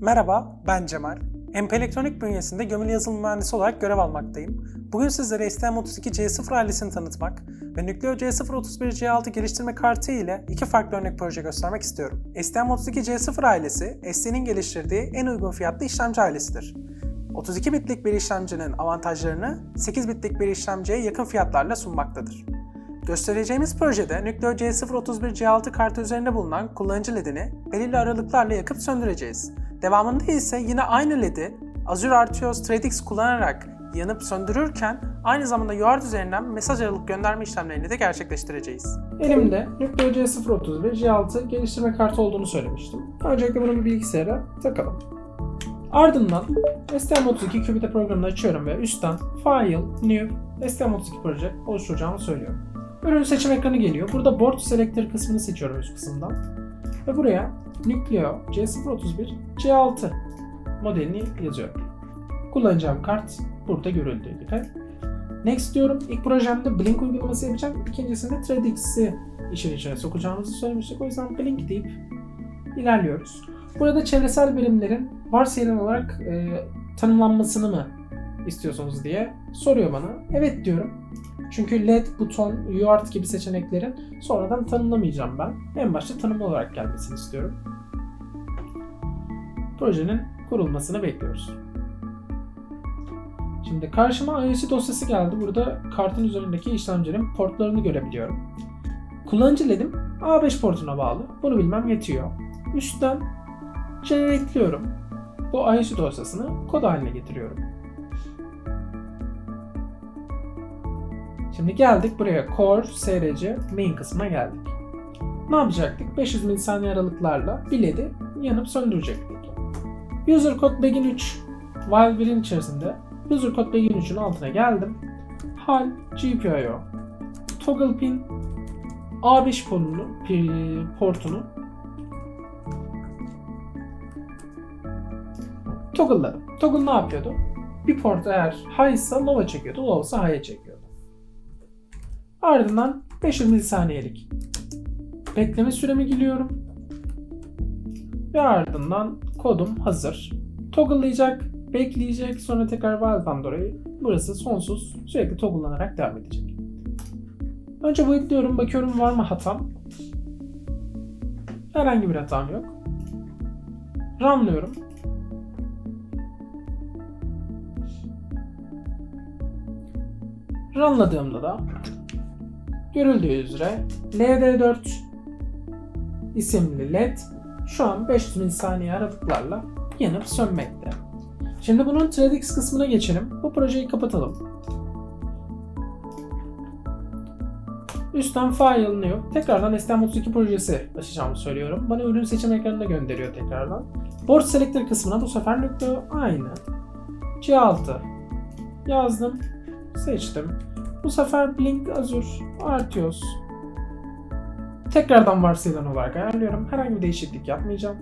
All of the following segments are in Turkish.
Merhaba, ben Cemal. MP Elektronik bünyesinde gömülü yazılım mühendisi olarak görev almaktayım. Bugün sizlere STM32C0 ailesini tanıtmak ve Nucleo C031C6 geliştirme kartı ile iki farklı örnek proje göstermek istiyorum. STM32C0 ailesi, ST'nin geliştirdiği en uygun fiyatlı işlemci ailesidir. 32 bitlik bir işlemcinin avantajlarını 8 bitlik bir işlemciye yakın fiyatlarla sunmaktadır. Göstereceğimiz projede Nucleo C031C6 kartı üzerinde bulunan kullanıcı ledini belirli aralıklarla yakıp söndüreceğiz. Devamında ise yine aynı ledi Azure RTOS ThreadX kullanarak yanıp söndürürken aynı zamanda UART üzerinden mesaj aralık gönderme işlemlerini de gerçekleştireceğiz. Elimde Nucleo C031 G6 geliştirme kartı olduğunu söylemiştim. Öncelikle bunu bir bilgisayara takalım. Ardından STM32 Qubit programını açıyorum ve üstten File, New, STM32 Project oluşturacağımı söylüyorum. Ürün seçim ekranı geliyor. Burada Board Selector kısmını seçiyorum üst kısımdan. Ve buraya Nucleo C031 C6 modelini yazıyorum. Kullanacağım kart burada görüldüğü gibi. Next diyorum. İlk projemde Blink uygulaması yapacağım. İkincisinde ThreadX'i işin içine sokacağımızı söylemiştik. O yüzden Blink deyip ilerliyoruz. Burada çevresel birimlerin varsayılan olarak e, tanımlanmasını mı istiyorsunuz diye soruyor bana. Evet diyorum. Çünkü LED, buton, UART gibi seçeneklerin sonradan tanımlamayacağım ben. En başta tanımlı olarak gelmesini istiyorum. Projenin kurulmasını bekliyoruz. Şimdi karşıma IOC dosyası geldi. Burada kartın üzerindeki işlemcilerin portlarını görebiliyorum. Kullanıcı LED'im A5 portuna bağlı. Bunu bilmem yetiyor. Üstten generate'liyorum. Bu IOC dosyasını kod haline getiriyorum. Şimdi geldik buraya Core, SRC, Main kısmına geldik. Ne yapacaktık? 500 milisaniye aralıklarla bir LED'i yanıp söndürecektik. User code begin 3 while 1'in içerisinde user code begin 3'ün altına geldim. Hal GPIO toggle pin A5 portunu, portunu toggle'ladım. Toggle ne yapıyordu? Bir port eğer high ise low'a çekiyordu, low ise high'a çekiyordu. Ardından 500 milisaniyelik bekleme süremi giriyorum. Ve ardından kodum hazır. Toggle'layacak, bekleyecek, sonra tekrar while'dan dolayı burası sonsuz sürekli toggle'lanarak devam edecek. Önce wait bakıyorum var mı hatam. Herhangi bir hatam yok. Runlıyorum. Runladığımda da görüldüğü üzere LD4 isimli led şu an 500 milisaniye aralıklarla yanıp sönmekte. Şimdi bunun ThreadX kısmına geçelim. Bu projeyi kapatalım. Üstten file new. Tekrardan STM32 projesi açacağımı söylüyorum. Bana ürün seçim ekranına gönderiyor tekrardan. Board Selector kısmına bu sefer Nucleo aynı. C6 yazdım. Seçtim. Bu sefer Blink Azure Artios Tekrardan varsayılan olarak ayarlıyorum. Herhangi bir değişiklik yapmayacağım.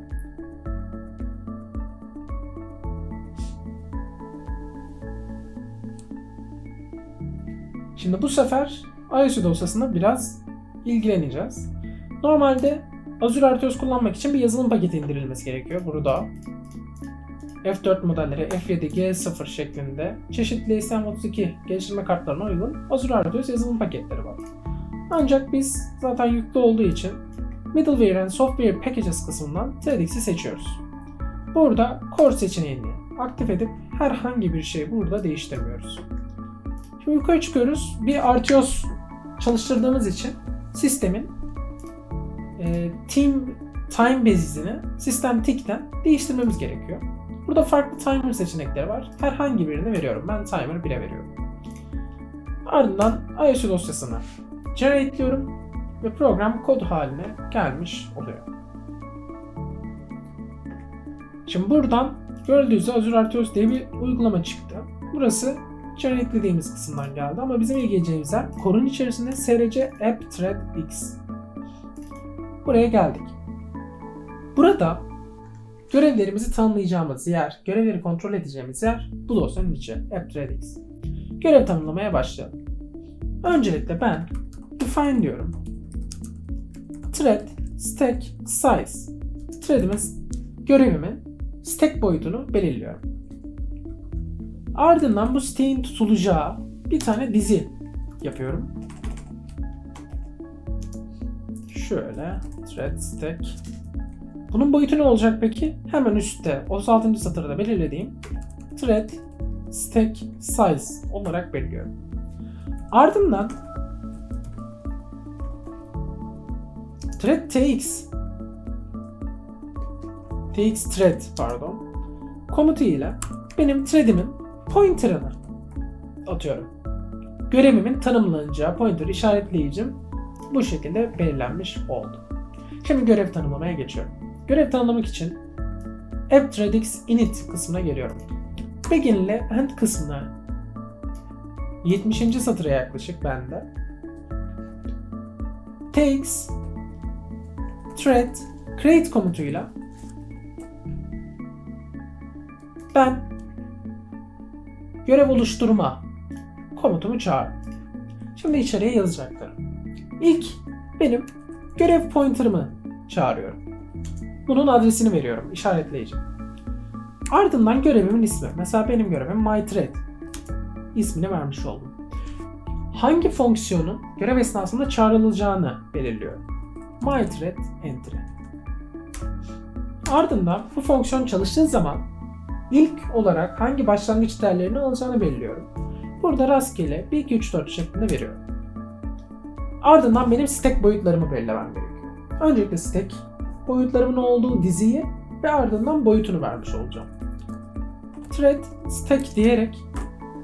Şimdi bu sefer ISO dosyasında biraz ilgileneceğiz. Normalde Azure Artios kullanmak için bir yazılım paketi indirilmesi gerekiyor. Burada F4 modelleri F7, G0 şeklinde çeşitli STM32 geliştirme kartlarına uygun Azure Artios yazılım paketleri var. Ancak biz zaten yüklü olduğu için Middleware and Software Packages kısmından ThreadX'i seçiyoruz. Burada Core seçeneğini aktif edip herhangi bir şey burada değiştirmiyoruz. Şimdi yukarı çıkıyoruz. Bir RTOS çalıştırdığımız için sistemin e, team time basis'ini sistem tick'ten değiştirmemiz gerekiyor. Burada farklı timer seçenekleri var. Herhangi birini veriyorum. Ben timer 1'e veriyorum. Ardından ISO dosyasını generate'liyorum ve program kod haline gelmiş oluyor. Şimdi buradan gördüğünüz Azure Artios diye bir uygulama çıktı. Burası generate'lediğimiz kısımdan geldi ama bizim ilgileneceğimiz yer Core'un içerisinde SRC App Thread X. Buraya geldik. Burada görevlerimizi tanımlayacağımız yer, görevleri kontrol edeceğimiz yer bu dosyanın içi AppThreadX. Görev tanımlamaya başlayalım. Öncelikle ben define diyorum. Thread stack size. Thread'imin görevimi stack boyutunu belirliyorum. Ardından bu stack'in tutulacağı bir tane dizi yapıyorum. Şöyle thread stack. Bunun boyutu ne olacak peki? Hemen üstte 36. satırda belirlediğim thread stack size olarak belirliyorum. Ardından thread tx tx thread pardon komutu ile benim threadimin pointer'ını atıyorum. Görevimin tanımlanacağı pointer işaretleyicim bu şekilde belirlenmiş oldu. Şimdi görev tanımlamaya geçiyorum. Görev tanımlamak için appthreadx init kısmına geliyorum. Begin ile end kısmına 70. satıra yaklaşık bende takes thread create komutuyla ben görev oluşturma komutumu çağır. Şimdi içeriye yazacaklarım. İlk benim görev pointer'ımı çağırıyorum. Bunun adresini veriyorum, işaretleyici. Ardından görevimin ismi. Mesela benim görevim mythread. ismini vermiş oldum. Hangi fonksiyonun görev esnasında çağrılacağını belirliyorum. mythread entry. Ardından bu fonksiyon çalıştığı zaman ilk olarak hangi başlangıç değerlerini alacağını belirliyorum. Burada rastgele 1, 2, 3, 4 şeklinde veriyorum. Ardından benim stack boyutlarımı belirlemem gerekiyor. Öncelikle stack boyutlarımın olduğu diziyi ve ardından boyutunu vermiş olacağım. Thread stack diyerek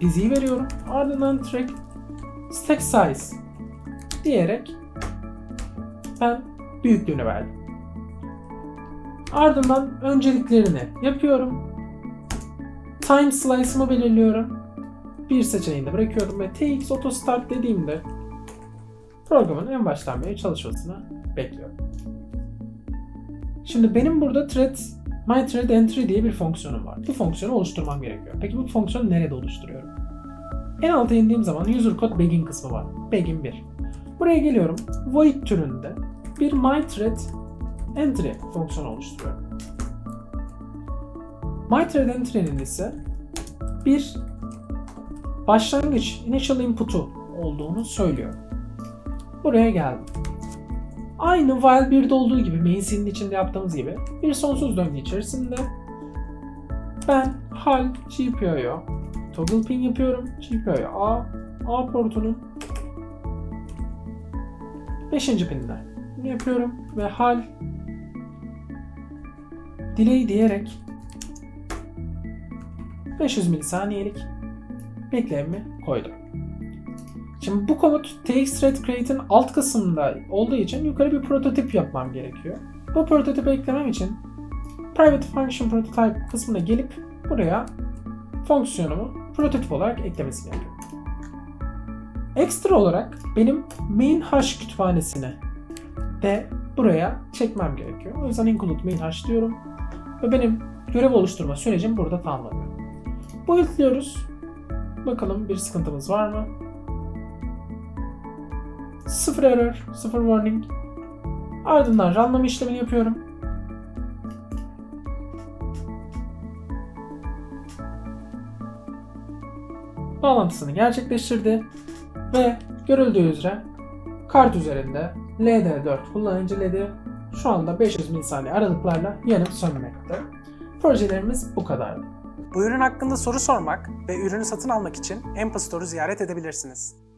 diziyi veriyorum. Ardından thread stack size diyerek ben büyüklüğünü verdim. Ardından önceliklerini yapıyorum. Time slice'ımı belirliyorum. Bir seçeneğini de bırakıyorum ve TX auto start dediğimde programın en baştan beri çalışmasını bekliyorum. Şimdi benim burada thread my thread entry diye bir fonksiyonum var. Bu fonksiyonu oluşturmam gerekiyor. Peki bu fonksiyonu nerede oluşturuyorum? En alta indiğim zaman user code begin kısmı var. Begin 1. Buraya geliyorum. Void türünde bir my thread entry fonksiyonu oluşturuyorum. My thread entry'nin ise bir başlangıç initial input'u olduğunu söylüyor. Buraya geldim. Aynı while 1'de olduğu gibi main scene'in içinde yaptığımız gibi bir sonsuz döngü içerisinde ben hal GPIO'ya toggle pin yapıyorum. GPIO'ya A, A portunun 5. pinine yapıyorum ve hal delay diyerek 500 milisaniyelik beklememi koydum. Şimdi bu komut txthread create'in alt kısmında olduğu için yukarı bir prototip yapmam gerekiyor. Bu prototipi eklemem için private function prototype kısmına gelip buraya fonksiyonumu prototip olarak eklemesini yapıyorum. Ekstra olarak benim main hash kütüphanesini de buraya çekmem gerekiyor. O yüzden include main hash diyorum ve benim görev oluşturma sürecim burada tamamlanıyor. Bu yüklüyoruz. Bakalım bir sıkıntımız var mı? Sıfır error, sıfır warning. Ardından runlama işlemini yapıyorum. Bağlantısını gerçekleştirdi ve görüldüğü üzere kart üzerinde LD4 kullanıcı LED'i şu anda 500 milisaniye aralıklarla yanıp sönmekte. Projelerimiz bu kadar. Bu ürün hakkında soru sormak ve ürünü satın almak için Store'u ziyaret edebilirsiniz.